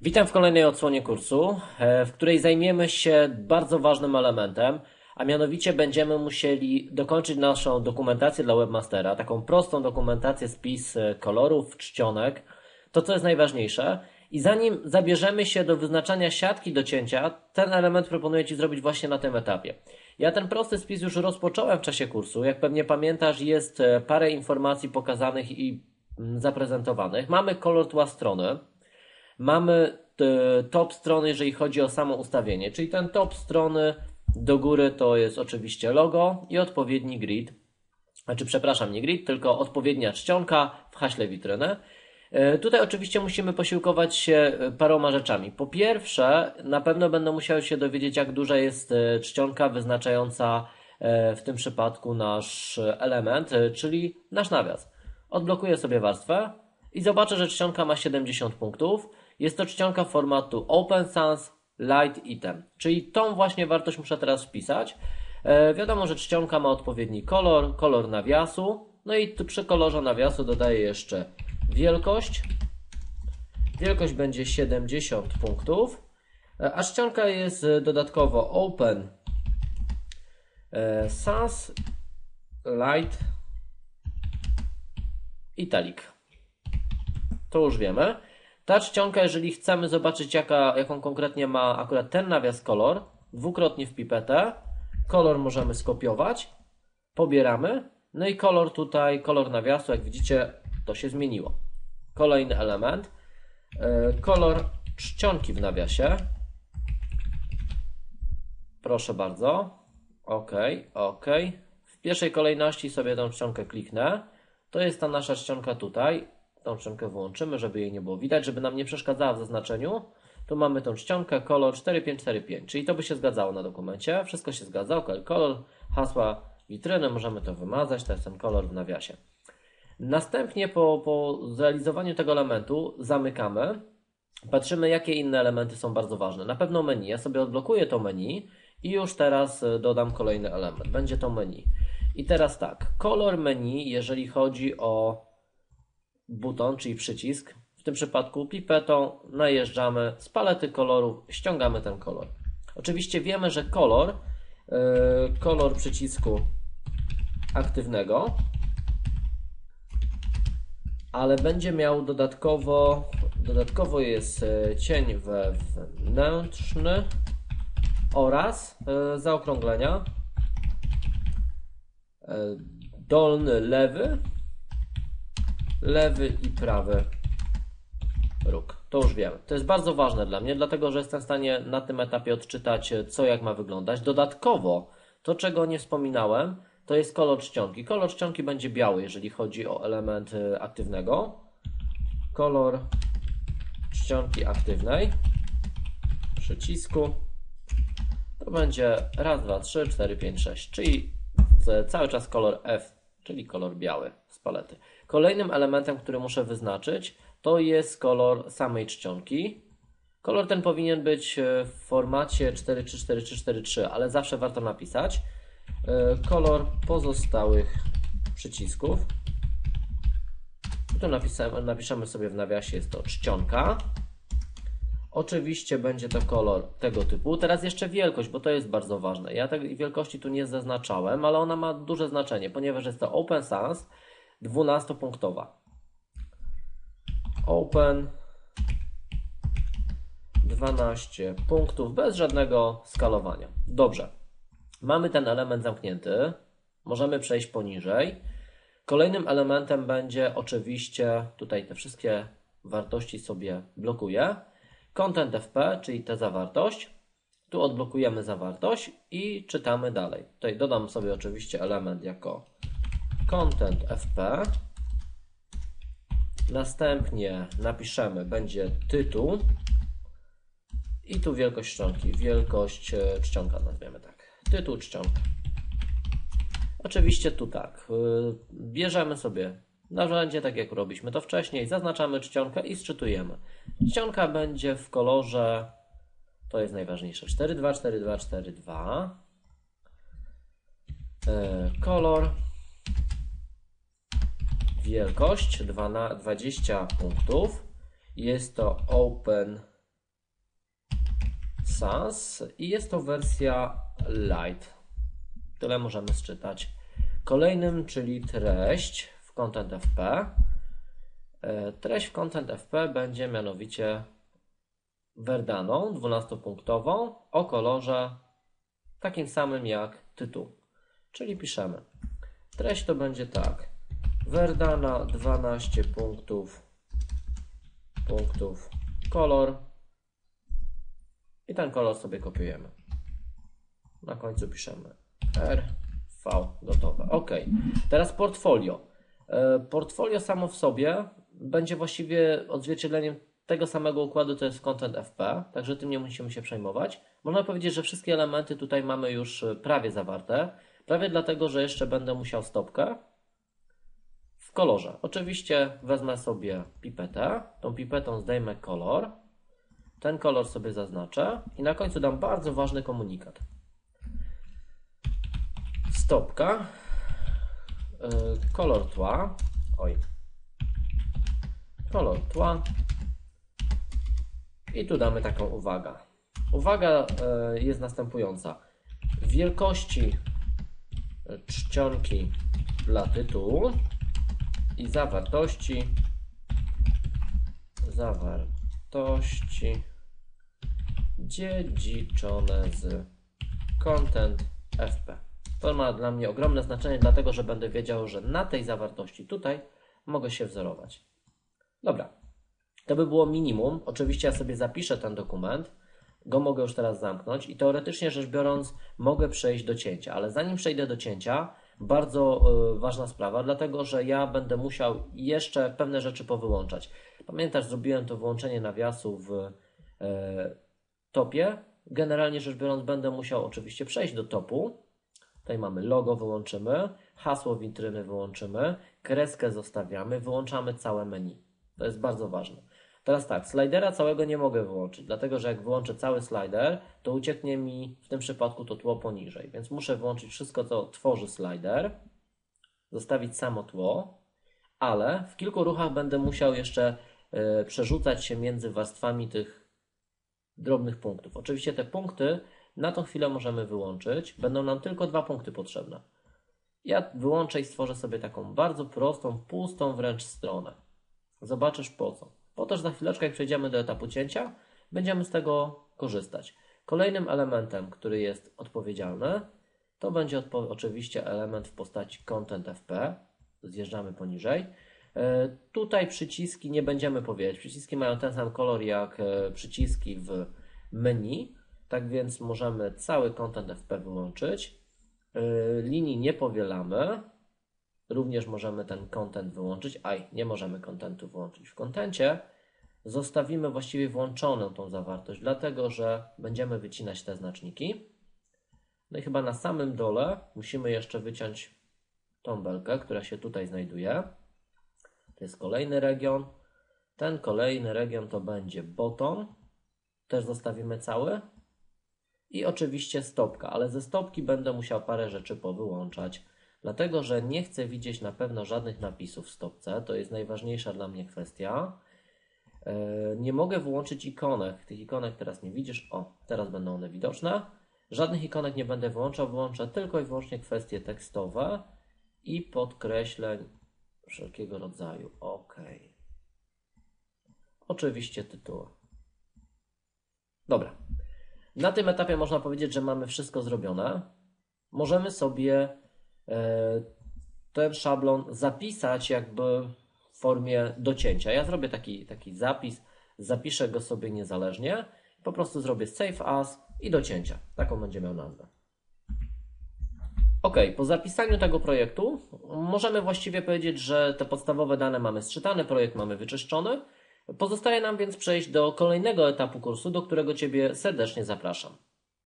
Witam w kolejnej odsłonie kursu, e, w której zajmiemy się bardzo ważnym elementem, a mianowicie będziemy musieli dokończyć naszą dokumentację dla webmastera, taką prostą dokumentację spis e, kolorów, czcionek, to co jest najważniejsze. I zanim zabierzemy się do wyznaczania siatki do cięcia, ten element proponuję Ci zrobić właśnie na tym etapie. Ja ten prosty spis już rozpocząłem w czasie kursu. Jak pewnie pamiętasz, jest e, parę informacji pokazanych i mm, zaprezentowanych. Mamy kolor tła strony. Mamy top strony, jeżeli chodzi o samo ustawienie, czyli ten top strony do góry to jest oczywiście logo i odpowiedni grid. Znaczy, przepraszam, nie grid, tylko odpowiednia czcionka w haśle witryny. E, Tutaj oczywiście musimy posiłkować się e, paroma rzeczami. Po pierwsze, na pewno będę musiał się dowiedzieć, jak duża jest e, czcionka wyznaczająca w tym przypadku nasz element, czyli nasz nawias. Odblokuję sobie warstwę i zobaczę, że czcionka ma 70 punktów. Jest to czcionka formatu Open Sans Light Item, czyli tą właśnie wartość muszę teraz wpisać. E, wiadomo, że czcionka ma odpowiedni kolor, kolor nawiasu. No i tu przy kolorze nawiasu dodaję jeszcze wielkość. Wielkość będzie 70 punktów, e, a czcionka jest dodatkowo Open e, Sans Light Italic. To już wiemy. Ta czcionka, jeżeli chcemy zobaczyć, jaka, jaką konkretnie ma akurat ten nawias kolor, dwukrotnie w pipetę, kolor możemy skopiować, pobieramy, no i kolor tutaj, kolor nawiasu, jak widzicie, to się zmieniło. Kolejny element, e, kolor czcionki w nawiasie. Proszę bardzo. OK, OK. W pierwszej kolejności sobie tą czcionkę kliknę. To jest ta nasza czcionka tutaj. Tą czcionkę wyłączymy, żeby jej nie było widać, żeby nam nie przeszkadzała w zaznaczeniu. Tu mamy tą czcionkę, kolor 4545, czyli to by się zgadzało na dokumencie. Wszystko się zgadza. OK, kolor, hasła witryny, możemy to wymazać. To jest ten kolor w nawiasie. Następnie po, po zrealizowaniu tego elementu zamykamy. Patrzymy, jakie inne elementy są bardzo ważne. Na pewno menu. Ja sobie odblokuję to menu i już teraz y, dodam kolejny element. Będzie to menu. I teraz tak, kolor menu, jeżeli chodzi o buton, czyli przycisk, w tym przypadku pipetą najeżdżamy z palety kolorów, ściągamy ten kolor. Oczywiście wiemy, że kolor, yy, kolor przycisku aktywnego, ale będzie miał dodatkowo, dodatkowo jest e, cień wewnętrzny oraz e, zaokrąglenia. E, dolny lewy, lewy i prawy róg. To już wiemy. To jest bardzo ważne dla mnie, dlatego że jestem w stanie na tym etapie odczytać, co jak ma wyglądać. Dodatkowo, to czego nie wspominałem, to jest kolor czcionki. Kolor czcionki będzie biały, jeżeli chodzi o element y, aktywnego. Kolor czcionki aktywnej przycisku to będzie raz, dwa, trzy, cztery, pięć, sześć, czyli cały czas kolor F, czyli kolor biały z palety. Kolejnym elementem, który muszę wyznaczyć, to jest kolor samej czcionki. Kolor ten powinien być y, w formacie 43443, ale zawsze warto napisać. Y, Kolor pozostałych przycisków. Tu napiszemy sobie w nawiasie, jest to czcionka. Oczywiście będzie to kolor tego typu. Teraz jeszcze wielkość, bo to jest bardzo ważne. Ja tej wielkości tu nie zaznaczałem, ale ona ma duże znaczenie, ponieważ jest to Open Sans 12-punktowa. Open 12 punktów bez żadnego skalowania. Dobrze. Mamy ten element zamknięty. Możemy przejść poniżej. Kolejnym elementem będzie oczywiście, tutaj te wszystkie wartości sobie blokuję. Content FP, czyli tę zawartość. Tu odblokujemy zawartość i czytamy dalej. Tutaj dodam sobie oczywiście element jako content FP. Następnie napiszemy, będzie tytuł i tu wielkość czcionki, wielkość e, czcionka nazwiemy tak. Tytuł czcionka. Oczywiście tu tak, yy, bierzemy sobie narzędzie, tak jak robiliśmy to wcześniej, zaznaczamy czcionkę i sczytujemy. Czcionka będzie w kolorze, to jest najważniejsze, 424242. Yy, kolor, wielkość 20 punktów. Jest to Open Sans i jest to wersja light. Tyle możemy sczytać. Kolejnym, czyli treść w Content FP. E, treść w Content FP będzie mianowicie Verdaną 12-punktową o kolorze takim samym jak tytuł. Czyli piszemy. Treść to będzie tak. Verdana 12 punktów punktów kolor i ten kolor sobie kopiujemy. Na końcu piszemy R, V, gotowe. Ok. Teraz portfolio. E, portfolio samo w sobie będzie właściwie odzwierciedleniem tego samego układu, co jest Content FP, także tym nie musimy się przejmować. Można powiedzieć, że wszystkie elementy tutaj mamy już prawie zawarte. Prawie dlatego, że jeszcze będę musiał stopkę kolorze. Oczywiście wezmę sobie pipetę, tą pipetą zdejmę kolor, ten kolor sobie zaznaczę i na końcu dam bardzo ważny komunikat. Stopka, yy, kolor tła, oj, kolor tła i tu damy taką uwagę. Uwaga yy, jest następująca. Wielkości czcionki dla tytułu i zawartości zawartości dziedziczone z content FP. To ma dla mnie ogromne znaczenie, dlatego że będę wiedział, że na tej zawartości tutaj mogę się wzorować. Dobra, to by było minimum. Oczywiście ja sobie zapiszę ten dokument, go mogę już teraz zamknąć i teoretycznie rzecz biorąc mogę przejść do cięcia, ale zanim przejdę do cięcia, bardzo y, ważna sprawa, dlatego że ja będę musiał jeszcze pewne rzeczy powyłączać. Pamiętasz, zrobiłem to wyłączenie nawiasu w y, topie. Generalnie rzecz biorąc, będę musiał oczywiście przejść do topu. Tutaj mamy logo, wyłączymy, hasło witryny wyłączymy, kreskę zostawiamy, wyłączamy całe menu. To jest bardzo ważne. Teraz tak, slidera całego nie mogę wyłączyć, dlatego że jak wyłączę cały slider, to ucieknie mi w tym przypadku to tło poniżej, więc muszę wyłączyć wszystko, co tworzy slider, zostawić samo tło, ale w kilku ruchach będę musiał jeszcze y, przerzucać się między warstwami tych drobnych punktów. Oczywiście te punkty na tą chwilę możemy wyłączyć, będą nam tylko dwa punkty potrzebne. Ja wyłączę i stworzę sobie taką bardzo prostą, pustą wręcz stronę. Zobaczysz po co. Po to, że za chwileczkę, jak przejdziemy do etapu cięcia, będziemy z tego korzystać. Kolejnym elementem, który jest odpowiedzialny, to będzie odpo oczywiście element w postaci Content FP. Zjeżdżamy poniżej. E, tutaj przyciski nie będziemy powiedzieć. Przyciski mają ten sam kolor jak e, przyciski w menu. Tak więc możemy cały Content FP wyłączyć. E, linii nie powielamy. Również możemy ten content wyłączyć. Aj, nie możemy contentu wyłączyć. W kontencie zostawimy właściwie włączoną tą zawartość, dlatego że będziemy wycinać te znaczniki. No i chyba na samym dole musimy jeszcze wyciąć tą belkę, która się tutaj znajduje. To jest kolejny region. Ten kolejny region to będzie bottom. Też zostawimy cały. I oczywiście stopka, ale ze stopki będę musiał parę rzeczy powyłączać. Dlatego, że nie chcę widzieć na pewno żadnych napisów w stopce, to jest najważniejsza dla mnie kwestia. E, nie mogę włączyć ikonek, tych ikonek teraz nie widzisz, o, teraz będą one widoczne. Żadnych ikonek nie będę wyłączał, wyłączę tylko i wyłącznie kwestie tekstowe i podkreśleń wszelkiego rodzaju. OK. Oczywiście tytuły. Dobra. Na tym etapie można powiedzieć, że mamy wszystko zrobione. Możemy sobie ten szablon zapisać jakby w formie docięcia. Ja zrobię taki, taki zapis, zapiszę go sobie niezależnie, po prostu zrobię save as i docięcia. Taką będzie miał nazwę. Ok, po zapisaniu tego projektu możemy właściwie powiedzieć, że te podstawowe dane mamy sczytane, projekt mamy wyczyszczony. Pozostaje nam więc przejść do kolejnego etapu kursu, do którego Ciebie serdecznie zapraszam.